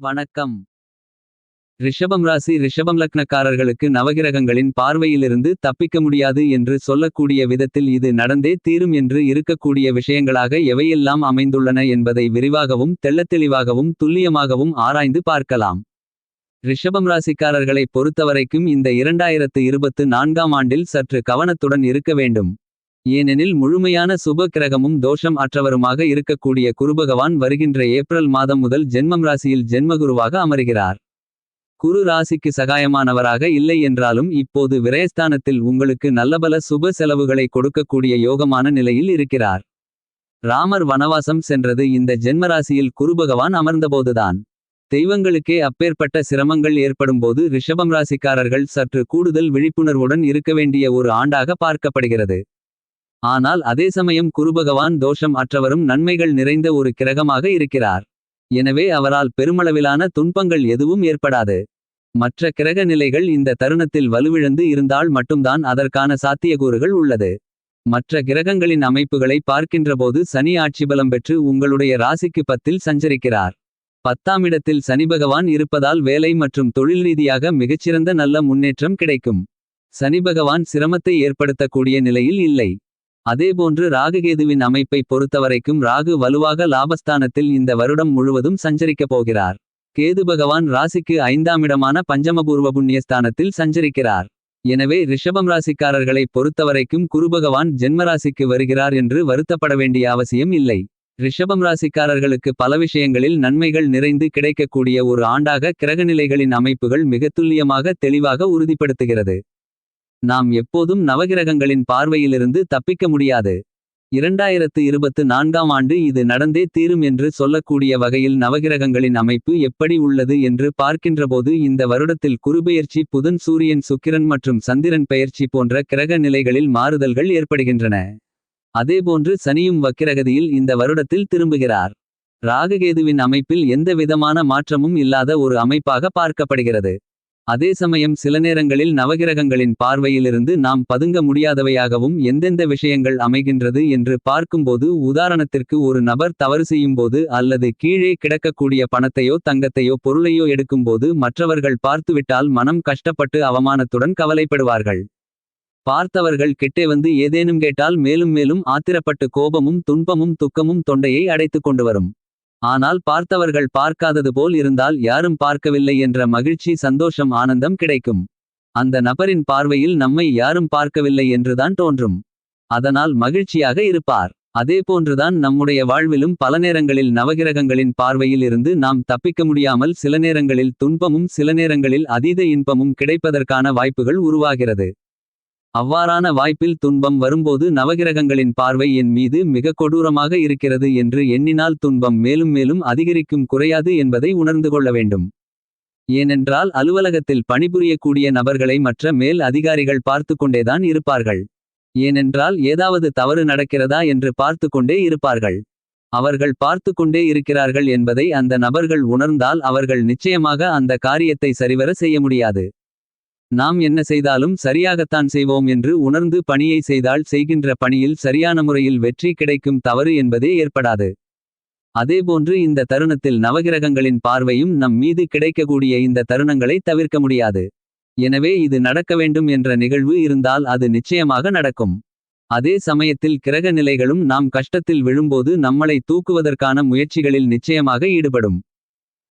வணக்கம். ரிஷபம் ராசி ரிஷபம் லக்னக்காரர்களுக்கு நவகிரகங்களின் பார்வையிலிருந்து தப்பிக்க முடியாது என்று சொல்லக்கூடிய விதத்தில் இது நடந்தே தீரும் என்று இருக்கக்கூடிய விஷயங்களாக எவையெல்லாம் அமைந்துள்ளன என்பதை விரிவாகவும் தெள்ளத்தெளிவாகவும் துல்லியமாகவும் ஆராய்ந்து பார்க்கலாம். ரிஷபம் ராசிக்காரர்களை பொறுத்தவரைக்கும் இந்த இரண்டாயிரத்து இருபத்து நான்காம் ஆண்டில் சற்று கவனத்துடன் இருக்க வேண்டும். ஏனெனில் முழுமையான சுப கிரகமும் தோஷம் அற்றவருமாக இருக்கக்கூடிய குருபகவான் வருகின்ற ஏப்ரல் மாதம் முதல் ஜென்மம் ராசியில் ஜென்மகுருவாக அமருகிறார். குரு ராசிக்கு சகாயமானவராக இல்லை என்றாலும் இப்போது விரயஸ்தானத்தில் உங்களுக்கு நல்லபல சுப செலவுகளை கொடுக்கக்கூடிய யோகமான நிலையில் இருக்கிறார். ராமர் வனவாசம் சென்றது இந்த ஜென்மராசியில் குருபகவான் அமர்ந்தபோதுதான். தெய்வங்களுக்கே அப்பேற்பட்ட சிரமங்கள் ஏற்படும்போது ரிஷபம் ராசிக்காரர்கள் சற்று கூடுதல் விழிப்புணர்வுடன் இருக்க வேண்டிய ஒரு ஆண்டாக பார்க்கப்படுகிறது. ஆனால் அதே சமயம் குருபகவான் தோஷம் அற்றவரும் நன்மைகள் நிறைந்த ஒரு கிரகமாக இருக்கிறார். எனவே அவரால் பெருமளவிலான துன்பங்கள் எதுவும் ஏற்படாது. மற்ற கிரக நிலைகள் இந்த தருணத்தில் வலுவிழந்து இருந்தால் மட்டும்தான் அதற்கான சாத்தியக்கூறுகள் உள்ளது. மற்ற கிரகங்களின் அமைப்புகளை பார்க்கின்றபோது சனி ஆட்சிபலம் பெற்று உங்களுடைய ராசிக்கு பத்தில் சஞ்சரிக்கிறார். பத்தாம் இடத்தில் சனி பகவான் இருப்பதால் வேலை மற்றும் தொழில் ரீதியாக மிகச்சிறந்த நல்ல முன்னேற்றம் கிடைக்கும். சனி பகவான் சிரமத்தை ஏற்படுத்தக்கூடிய நிலையில் இல்லை. அதேபோன்று ராகுகேதுவின் அமைப்பை பொறுத்தவரைக்கும் ராகு வலுவாக லாபஸ்தானத்தில் இந்த வருடம் முழுவதும் சஞ்சரிக்கப் போகிறார். கேது பகவான் ராசிக்கு ஐந்தாம் இடமான பஞ்சமபூர்வ புண்ணியஸ்தானத்தில் சஞ்சரிக்கிறார். எனவே ரிஷபம் ராசிக்காரர்களை பொறுத்தவரைக்கும் குருபகவான் ஜென்மராசிக்கு வருகிறார் என்று வருத்தப்பட வேண்டிய அவசியம் இல்லை. ரிஷபம் ராசிக்காரர்களுக்கு பல விஷயங்களில் நன்மைகள் நிறைந்து கிடைக்கக்கூடிய ஒரு ஆண்டாக கிரகநிலைகளின் அமைப்புகள் மிக துல்லியமாக தெளிவாக உறுதிப்படுத்துகிறது. நாம் எப்போதும் நவகிரகங்களின் பார்வையிலிருந்து தப்பிக்க முடியாது. இரண்டாயிரத்து இருபத்து நான்காம் ஆண்டு இது நடந்தே தீரும் என்று சொல்லக்கூடிய வகையில் நவகிரகங்களின் அமைப்பு எப்படி உள்ளது என்று பார்க்கின்றபோது இந்த வருடத்தில் குருபெயர்ச்சி புதன் சூரியன் சுக்கிரன் மற்றும் சந்திரன் பெயர்ச்சி போன்ற கிரக நிலைகளில் மாறுதல்கள் ஏற்படுகின்றன. அதேபோன்று சனியும் வக்கிரகதியில் இந்த வருடத்தில் திரும்புகிறார். ராககேதுவின் அமைப்பில் எந்த விதமான மாற்றமும் இல்லாத ஒரு அமைப்பாக பார்க்கப்படுகிறது. அதே சமயம் சில நேரங்களில் நவகிரகங்களின் பார்வையிலிருந்து நாம் பதுங்க முடியாதவையாகவும் எந்தெந்த விஷயங்கள் அமைகின்றது என்று பார்க்கும்போது உதாரணத்திற்கு ஒரு நபர் தவறு செய்யும்போது அல்லது கீழே கிடக்கக்கூடிய பணத்தையோ தங்கத்தையோ பொருளையோ எடுக்கும்போது மற்றவர்கள் பார்த்துவிட்டால் மனம் கஷ்டப்பட்டு அவமானத்துடன் கவலைப்படுவார்கள். பார்த்தவர்கள் கிட்டே வந்து ஏதேனும் கேட்டால் மேலும் மேலும் ஆத்திரப்பட்டு கோபமும் துன்பமும் துக்கமும் தொண்டையை அடைத்துக் கொண்டு வரும். ஆனால் பார்த்தவர்கள் பார்க்காதது போல் இருந்தால் யாரும் பார்க்கவில்லை என்ற மகிழ்ச்சி சந்தோஷம் ஆனந்தம் கிடைக்கும். அந்த நபரின் பார்வையில் நம்மை யாரும் பார்க்கவில்லை என்றுதான் தோன்றும். அதனால் மகிழ்ச்சியாக இருப்பார். அதே போன்றுதான் நம்முடைய வாழ்விலும் பல நேரங்களில் நவகிரகங்களின் பார்வையில் இருந்து நாம் தப்பிக்க முடியாமல் சில நேரங்களில் துன்பமும் சில நேரங்களில் அதீத இன்பமும் கிடைப்பதற்கான வாய்ப்புகள் உருவாகிறது. அவ்வாறான வாய்ப்பில் துன்பம் வரும்போது நவகிரகங்களின் பார்வை என் மீது மிக கொடூரமாக இருக்கிறது என்று எண்ணினால் துன்பம் மேலும் மேலும் அதிகரிக்கும் குறையாது என்பதை உணர்ந்து கொள்ள வேண்டும். ஏனென்றால் அலுவலகத்தில் பணிபுரியக்கூடிய நபர்களை மற்ற மேல் அதிகாரிகள் பார்த்து கொண்டேதான் இருப்பார்கள். ஏனென்றால் ஏதாவது தவறு நடக்கிறதா என்று பார்த்து கொண்டே இருப்பார்கள். அவர்கள் பார்த்து கொண்டே இருக்கிறார்கள் என்பதை அந்த நபர்கள் உணர்ந்தால் அவர்கள் நிச்சயமாக அந்த காரியத்தை சரிவர செய்ய முடியாது. நாம் என்ன செய்தாலும் சரியாகத்தான் செய்வோம் என்று உணர்ந்து பணியை செய்தால் செய்கின்ற பணியில் சரியான முறையில் வெற்றி கிடைக்கும் தவறு என்பதே ஏற்படாது. அதேபோன்று இந்த தருணத்தில் நவகிரகங்களின் பார்வையும் நம் மீது கிடைக்கக்கூடிய இந்த தருணங்களை தவிர்க்க முடியாது. எனவே இது நடக்க வேண்டும் என்ற நிகழ்வு இருந்தால் அது நிச்சயமாக நடக்கும். அதே சமயத்தில் கிரக நிலைகளும் நாம் கஷ்டத்தில் விழும்போது நம்மளை தூக்குவதற்கான முயற்சிகளில் நிச்சயமாக ஈடுபடும்.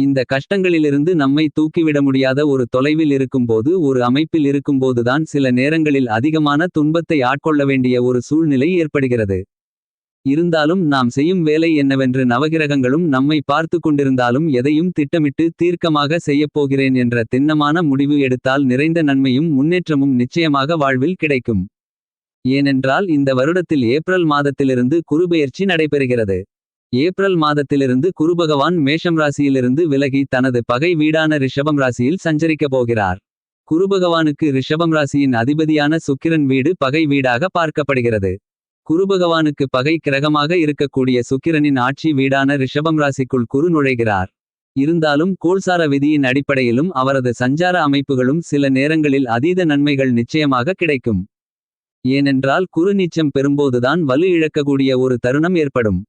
இந்த கஷ்டங்களிலிருந்து நம்மை தூக்கிவிட முடியாத ஒரு தொலைவில் இருக்கும்போது ஒரு அமைப்பில் இருக்கும்போதுதான் சில நேரங்களில் அதிகமான துன்பத்தை ஆட்கொள்ள வேண்டிய ஒரு சூழ்நிலை ஏற்படுகிறது. இருந்தாலும் நாம் செய்யும் வேலை என்னவென்று நவகிரகங்களும் நம்மை பார்த்து கொண்டிருந்தாலும் எதையும் திட்டமிட்டு தீர்க்கமாக செய்யப்போகிறேன் என்ற திண்ணமான முடிவு எடுத்தால் நிறைந்த நன்மையும் முன்னேற்றமும் நிச்சயமாக வாழ்வில் கிடைக்கும். ஏனென்றால் இந்த வருடத்தில் ஏப்ரல் மாதத்திலிருந்து குருபெயர்ச்சி நடைபெறுகிறது. ஏப்ரல் மாதத்திலிருந்து குருபகவான் மேஷம் ராசியிலிருந்து விலகி தனது பகை வீடான ரிஷபம் ராசியில் சஞ்சரிக்கப் போகிறார் குருபகவானுக்கு ரிஷபம் ராசியின் அதிபதியான சுக்கிரன் வீடு பகை வீடாக பார்க்கப்படுகிறது. குருபகவானுக்கு பகை கிரகமாக இருக்கக்கூடிய சுக்கிரனின் ஆட்சி வீடான ரிஷபம் ராசிக்குள் குரு நுழைகிறார். இருந்தாலும் கோள்சார விதியின் அடிப்படையிலும் அவரது சஞ்சார அமைப்புகளும் சில நேரங்களில் அதீத நன்மைகள் நிச்சயமாக கிடைக்கும். ஏனென்றால் குரு நீச்சம் பெறும்போதுதான் வலு இழக்கக்கூடிய ஒரு தருணம் ஏற்படும்.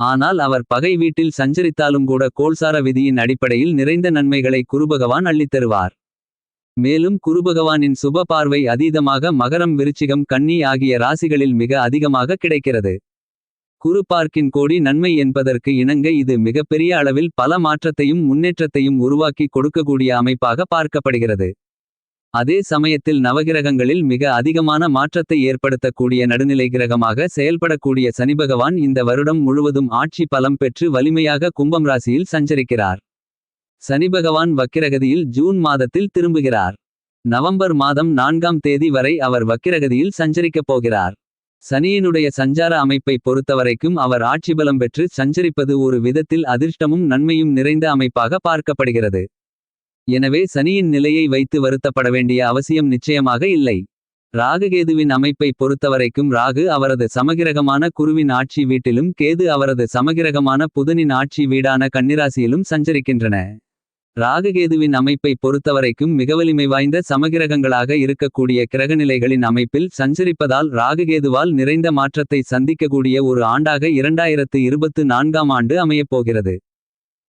ஆனால் அவர் பகை வீட்டில் சஞ்சரித்தாலும் கூட கோல்சார விதியின் அடிப்படையில் நிறைந்த நன்மைகளை குருபகவான் அள்ளித்தருவார். மேலும் குருபகவானின் சுப பார்வை அதீதமாக மகரம் விருச்சிகம் கன்னி ஆகிய ராசிகளில் மிக அதிகமாக கிடைக்கிறது. குரு பார்க்கின் கோடி நன்மை என்பதற்கு இணங்க இது மிகப்பெரிய அளவில் பல மாற்றத்தையும் முன்னேற்றத்தையும் உருவாக்கி கொடுக்கக்கூடிய அமைப்பாக பார்க்கப்படுகிறது. அதே சமயத்தில் நவகிரகங்களில் மிக அதிகமான மாற்றத்தை ஏற்படுத்தக்கூடிய நடுநிலை கிரகமாக செயல்படக்கூடிய சனிபகவான் இந்த வருடம் முழுவதும் ஆட்சி பலம் பெற்று வலிமையாக கும்பம் ராசியில் சஞ்சரிக்கிறார். சனிபகவான் வக்கிரகதியில் ஜூன் மாதத்தில் திரும்புகிறார். நவம்பர் மாதம் நான்காம் தேதி வரை அவர் வக்கிரகதியில் சஞ்சரிக்கப் போகிறார். சனியினுடைய சஞ்சார அமைப்பை பொறுத்தவரைக்கும் அவர் ஆட்சிபலம் பெற்று சஞ்சரிப்பது ஒரு விதத்தில் அதிர்ஷ்டமும் நன்மையும் நிறைந்த அமைப்பாக பார்க்கப்படுகிறது. எனவே சனியின் நிலையை வைத்து வருத்தப்பட வேண்டிய அவசியம் நிச்சயமாக இல்லை. ராகுகேதுவின் அமைப்பை பொறுத்தவரைக்கும் ராகு அவரது சமகிரகமான குருவின் ஆட்சி வீட்டிலும் கேது அவரது சமகிரகமான புதனின் ஆட்சி வீடான கன்னிராசியிலும் சஞ்சரிக்கின்றன. ராகுகேதுவின் அமைப்பை பொறுத்தவரைக்கும் மிகவலிமை வாய்ந்த சமகிரகங்களாக இருக்கக்கூடிய கிரகநிலைகளின் அமைப்பில் சஞ்சரிப்பதால் ராகுகேதுவால் நிறைந்த மாற்றத்தை சந்திக்கக்கூடிய ஒரு ஆண்டாக இரண்டாயிரத்து இருபத்து நான்காம் ஆண்டு அமையப்போகிறது.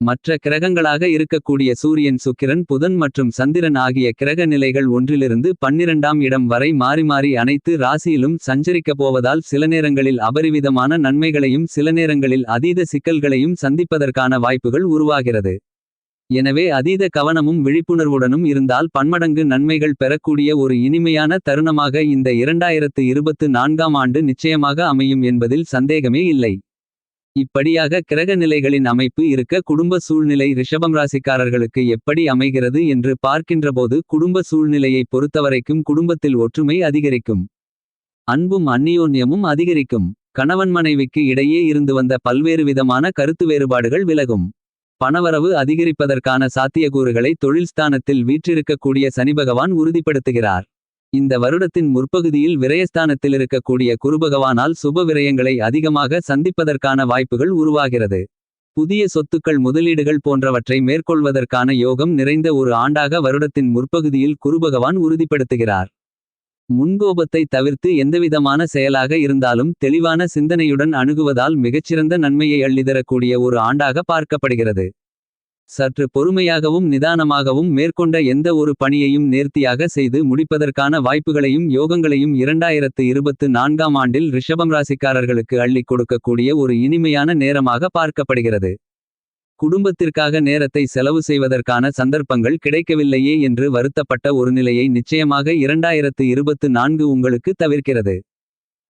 மற்ற கிரகங்களாக இருக்கக்கூடிய சூரியன் சுக்கிரன் புதன் மற்றும் சந்திரன் ஆகிய கிரக நிலைகள் ஒன்றிலிருந்து பன்னிரண்டாம் இடம் வரை மாறி மாறி அனைத்து ராசியிலும் சஞ்சரிக்கப் போவதால் சில நேரங்களில் அபரிவிதமான நன்மைகளையும் சில நேரங்களில் அதீத சிக்கல்களையும் சந்திப்பதற்கான வாய்ப்புகள் உருவாகிறது. எனவே அதீத கவனமும் விழிப்புணர்வுடனும் இருந்தால் பன்மடங்கு நன்மைகள் பெறக்கூடிய ஒரு இனிமையான தருணமாக இந்த இரண்டாயிரத்து இருபத்து நான்காம் ஆண்டு நிச்சயமாக அமையும் என்பதில் சந்தேகமே இல்லை. இப்படியாக கிரக நிலைகளின் அமைப்பு இருக்க குடும்ப சூழ்நிலை ரிஷபம் ராசிக்காரர்களுக்கு எப்படி அமைகிறது என்று பார்க்கின்றபோது குடும்ப சூழ்நிலையை பொறுத்தவரைக்கும் குடும்பத்தில் ஒற்றுமை அதிகரிக்கும். அன்பும் அந்நியோன்யமும் அதிகரிக்கும். கணவன் மனைவிக்கு இடையே இருந்து வந்த பல்வேறு விதமான கருத்து வேறுபாடுகள் விலகும். பணவரவு அதிகரிப்பதற்கான சாத்தியக்கூறுகளை தொழில் ஸ்தானத்தில் வீற்றிருக்கக்கூடிய சனிபகவான் உறுதிப்படுத்துகிறார். இந்த வருடத்தின் முற்பகுதியில் விரயஸ்தானத்தில் இருக்கக்கூடிய குருபகவானால் சுப விரயங்களை அதிகமாக சந்திப்பதற்கான வாய்ப்புகள் உருவாகிறது. புதிய சொத்துக்கள் முதலீடுகள் போன்றவற்றை மேற்கொள்வதற்கான யோகம் நிறைந்த ஒரு ஆண்டாக வருடத்தின் முற்பகுதியில் குருபகவான் உறுதிப்படுத்துகிறார். முன்கோபத்தை தவிர்த்து எந்தவிதமான செயலாக இருந்தாலும் தெளிவான சிந்தனையுடன் அணுகுவதால் மிகச்சிறந்த நன்மையை அள்ளிதரக்கூடிய ஒரு ஆண்டாக பார்க்கப்படுகிறது. சற்று பொறுமையாகவும் நிதானமாகவும் மேற்கொண்ட எந்த ஒரு பணியையும் நேர்த்தியாக செய்து முடிப்பதற்கான வாய்ப்புகளையும் யோகங்களையும் இரண்டாயிரத்து இருபத்து நான்காம் ஆண்டில் ரிஷபம் ராசிக்காரர்களுக்கு அள்ளிக் கொடுக்கக்கூடிய ஒரு இனிமையான நேரமாக பார்க்கப்படுகிறது. குடும்பத்திற்காக நேரத்தை செலவு செய்வதற்கான சந்தர்ப்பங்கள் கிடைக்கவில்லையே என்று வருத்தப்பட்ட ஒரு நிலையை நிச்சயமாக இரண்டாயிரத்து இருபத்து நான்கு உங்களுக்கு தவிர்க்கிறது.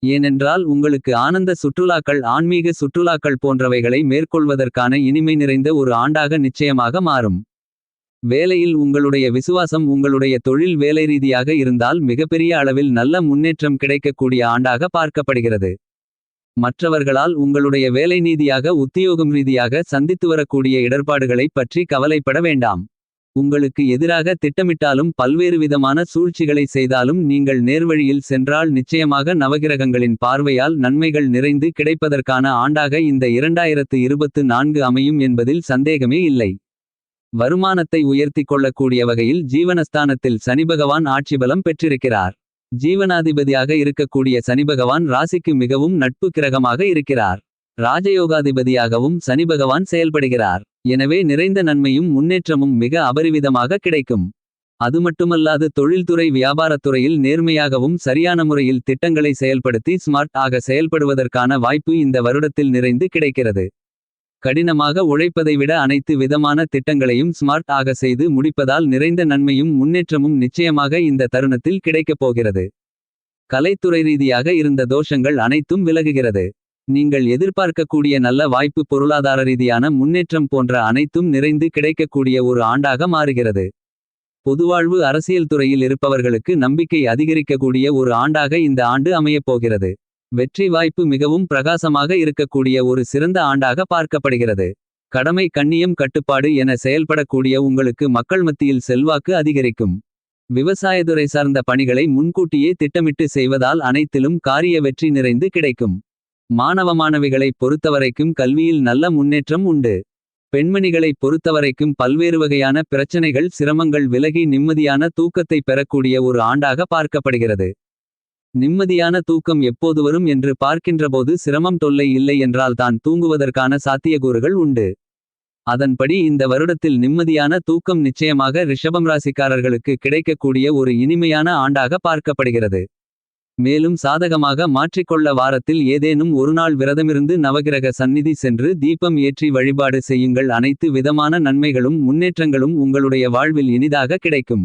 ஏனென்றால் உங்களுக்கு ஆனந்த சுற்றுலாக்கள் ஆன்மீக சுற்றுலாக்கள் போன்றவைகளை மேற்கொள்வதற்கான இனிமை நிறைந்த ஒரு ஆண்டாக நிச்சயமாக மாறும். வேலையில் உங்களுடைய விசுவாசம் உங்களுடைய தொழில் வேலை ரீதியாக இருந்தால் மிகப்பெரிய அளவில் நல்ல முன்னேற்றம் கிடைக்கக்கூடிய ஆண்டாக பார்க்கப்படுகிறது. மற்றவர்களால் உங்களுடைய வேலை நீதியாக உத்தியோகம் ரீதியாக சந்தித்து வரக்கூடிய இடர்பாடுகளைப் பற்றி கவலைப்பட வேண்டாம். உங்களுக்கு எதிராக திட்டமிட்டாலும் பல்வேறு விதமான சூழ்ச்சிகளை செய்தாலும் நீங்கள் நேர்வழியில் சென்றால் நிச்சயமாக நவகிரகங்களின் பார்வையால் நன்மைகள் நிறைந்து கிடைப்பதற்கான ஆண்டாக இந்த இரண்டாயிரத்து இருபத்து நான்கு அமையும் என்பதில் சந்தேகமே இல்லை. வருமானத்தை உயர்த்திக் கொள்ளக்கூடிய வகையில் ஜீவனஸ்தானத்தில் சனிபகவான் ஆட்சிபலம் பெற்றிருக்கிறார். ஜீவனாதிபதியாக இருக்கக்கூடிய சனிபகவான் ராசிக்கு மிகவும் நட்பு கிரகமாக இருக்கிறார். ராஜயோகாதிபதியாகவும் சனிபகவான் செயல்படுகிறார். எனவே நிறைந்த நன்மையும் முன்னேற்றமும் மிக அபரிவிதமாக கிடைக்கும். அது மட்டுமல்லாது தொழில்துறை வியாபாரத்துறையில் நேர்மையாகவும் சரியான முறையில் திட்டங்களை செயல்படுத்தி ஸ்மார்ட் ஆக செயல்படுவதற்கான வாய்ப்பு இந்த வருடத்தில் நிறைந்து கிடைக்கிறது. கடினமாக உழைப்பதை விட அனைத்து விதமான திட்டங்களையும் ஸ்மார்ட் ஆக செய்து முடிப்பதால் நிறைந்த நன்மையும் முன்னேற்றமும் நிச்சயமாக இந்த தருணத்தில் கிடைக்கப் போகிறது. கலைத்துறை ரீதியாக இருந்த தோஷங்கள் அனைத்தும் விலகுகிறது. நீங்கள் எதிர்பார்க்கக்கூடிய நல்ல வாய்ப்பு பொருளாதார ரீதியான முன்னேற்றம் போன்ற அனைத்தும் நிறைந்து கிடைக்கக்கூடிய ஒரு ஆண்டாக மாறுகிறது. பொதுவாழ்வு அரசியல் துறையில் இருப்பவர்களுக்கு நம்பிக்கை அதிகரிக்கக்கூடிய ஒரு ஆண்டாக இந்த ஆண்டு அமையப் போகிறது. வெற்றி வாய்ப்பு மிகவும் பிரகாசமாக இருக்கக்கூடிய ஒரு சிறந்த ஆண்டாக பார்க்கப்படுகிறது. கடமை கண்ணியம் கட்டுப்பாடு என செயல்படக்கூடிய உங்களுக்கு மக்கள் மத்தியில் செல்வாக்கு அதிகரிக்கும். விவசாயத்துறை சார்ந்த பணிகளை முன்கூட்டியே திட்டமிட்டு செய்வதால் அனைத்திலும் காரிய வெற்றி நிறைந்து கிடைக்கும். மாணவ மாணவிகளைப் பொறுத்தவரைக்கும் கல்வியில் நல்ல முன்னேற்றம் உண்டு. பெண்மணிகளைப் பொறுத்தவரைக்கும் பல்வேறு வகையான பிரச்சனைகள் சிரமங்கள் விலகி நிம்மதியான தூக்கத்தை பெறக்கூடிய ஒரு ஆண்டாக பார்க்கப்படுகிறது. நிம்மதியான தூக்கம் எப்போது வரும் என்று பார்க்கின்றபோது சிரமம் தொல்லை இல்லை என்றால் தான் தூங்குவதற்கான சாத்தியக்கூறுகள் உண்டு. அதன்படி இந்த வருடத்தில் நிம்மதியான தூக்கம் நிச்சயமாக ரிஷபம் ராசிக்காரர்களுக்கு கிடைக்கக்கூடிய ஒரு இனிமையான ஆண்டாக பார்க்கப்படுகிறது. மேலும் சாதகமாக மாற்றிக்கொள்ள வாரத்தில் ஏதேனும் ஒருநாள் விரதமிருந்து நவகிரக சந்நிதி சென்று தீபம் ஏற்றி வழிபாடு செய்யுங்கள் அனைத்து விதமான நன்மைகளும் முன்னேற்றங்களும் உங்களுடைய வாழ்வில் இனிதாக கிடைக்கும்.